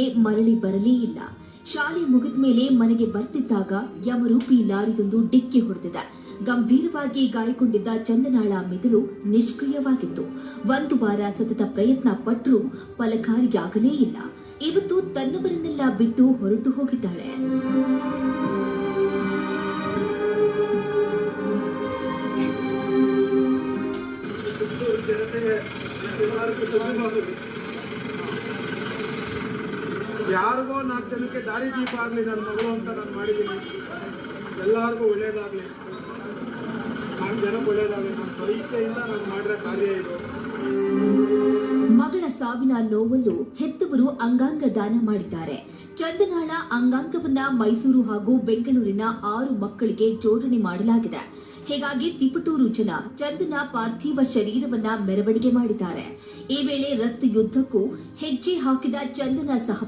ಮರಳಿ ಬರಲೇ ಇಲ್ಲ. ಶಾಲೆ ಮುಗಿದ ಮೇಲೆ ಮನೆಗೆ ಬರ್ತಿದ್ದಾಗ ಯಮರೂಪಿ ಲಾರಿಯೊಂದು ಡಿಕ್ಕಿ ಹೊಡೆದಿದೆ. ಗಂಭೀರವಾಗಿ ಗಾಯಗೊಂಡಿದ್ದ ಚಂದನಾಳ ಮೆದುಳು ನಿಷ್ಕ್ರಿಯವಾಗಿತ್ತು. ಒಂದು ವಾರ ಸತತ ಪ್ರಯತ್ನ ಪಟ್ಟರೂ ಫಲಕಾರಿಯಾಗಲೇ ಇಲ್ಲ. ಇವತ್ತು ತನ್ನವರನ್ನೆಲ್ಲ ಬಿಟ್ಟು ಹೊರಟು ಹೋಗಿದ್ದಾಳೆ. ಯಾರಿಗೋ ನಾಲ್ಕು ಜನಕ್ಕೆ ದಾರಿ ದೀಪ ಆಗಲಿ, ನನ್ನ ಮಗಳು ಅಂತ ನಾನು ಮಾಡಿದ್ದೀನಿ. ಎಲ್ಲರಿಗೂ ಒಳ್ಳೇದಾಗಲಿ. ನಾಲ್ಕು ಜನಕ್ಕೆ ಒಳ್ಳೇದಾಗಲಿ. ನನ್ನ ಪರೀಕ್ಷೆಯಿಂದ ನಾನು ಮಾಡಿರೋ ಕಾರ್ಯ ಇದು. ಮಗಳ ಸಾವಿನ ನೋವಲ್ಲೂ ಹೆತ್ತವರು ಅಂಗಾಂಗ ದಾನ ಮಾಡಿದ್ದಾರೆ. ಚಂದನಾಳ ಅಂಗಾಂಗವನ್ನ ಮೈಸೂರು ಹಾಗೂ ಬೆಂಗಳೂರಿನ ಆರು ಮಕ್ಕಳಿಗೆ ಜೋಡಣೆ ಮಾಡಲಾಗಿದೆ. ಹೀಗಾಗಿ ತಿಪಟೂರು ಜನ ಚಂದನ ಪಾರ್ಥಿವ ಶರೀರವನ್ನ ಮೆರವಣಿಗೆ ಮಾಡಿದ್ದಾರೆ. ಈ ವೇಳೆ ರಸ್ತೆಯುದ್ದಕ್ಕೂ ಹೆಜ್ಜೆ ಹಾಕಿದ ಚಂದನ ಸಹ